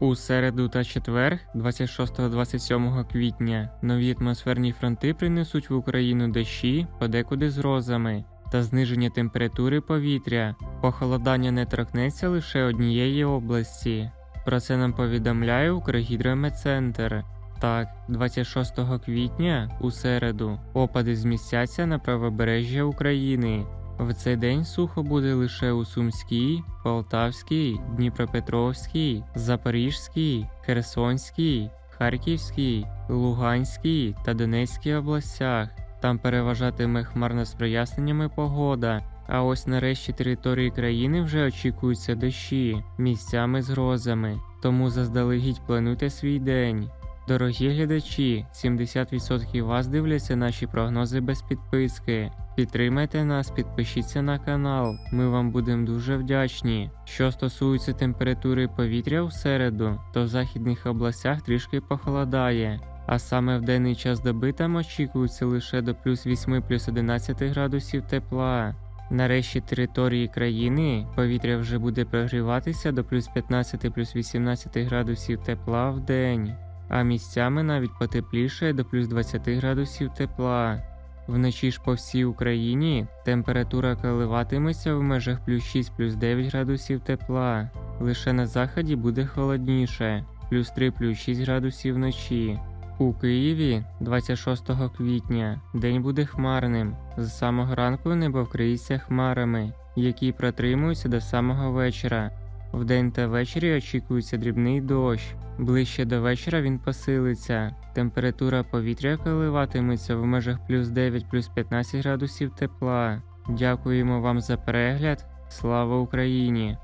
У середу та четвер, 26-27 квітня, нові атмосферні фронти принесуть в Україну дощі, подекуди з грозами, та зниження температури повітря. Похолодання не торкнеться лише однієї області. Про це нам повідомляє Укргідрометцентр. Так, 26 квітня у середу опади змістяться на правобережжя України. В цей день сухо буде лише у Сумській, Полтавській, Дніпропетровській, Запорізькій, Херсонській, Харківській, Луганській та Донецькій областях. Там переважатиме хмарно з проясненнями погода. А ось на решті території країни вже очікуються дощі, місцями з грозами. Тому заздалегідь плануйте свій день. Дорогі глядачі, 70% вас дивляться наші прогнози без підписки. Підтримайте нас, підпишіться на канал. Ми вам будемо дуже вдячні. Що стосується температури повітря у середу, то в західних областях трішки похолодає. А саме в денний час доби там очікується лише до плюс 8 плюс 11 градусів тепла. Нарешті території країни повітря вже буде прогріватися до плюс 15 плюс 18 градусів тепла в день, а місцями навіть потепліше до плюс 20 градусів тепла. Вночі ж по всій Україні температура коливатиметься в межах плюс 6 плюс 9 градусів тепла. Лише на заході буде холодніше, плюс 3 плюс 6 градусів вночі. У Києві 26 квітня день буде хмарним. З самого ранку небо вкриється хмарами, які протримуються до самого вечора. Вдень та ввечері очікується дрібний дощ. Ближче до вечора він посилиться. Температура повітря коливатиметься в межах плюс 9 плюс 15 градусів тепла. Дякуємо вам за перегляд. Слава Україні!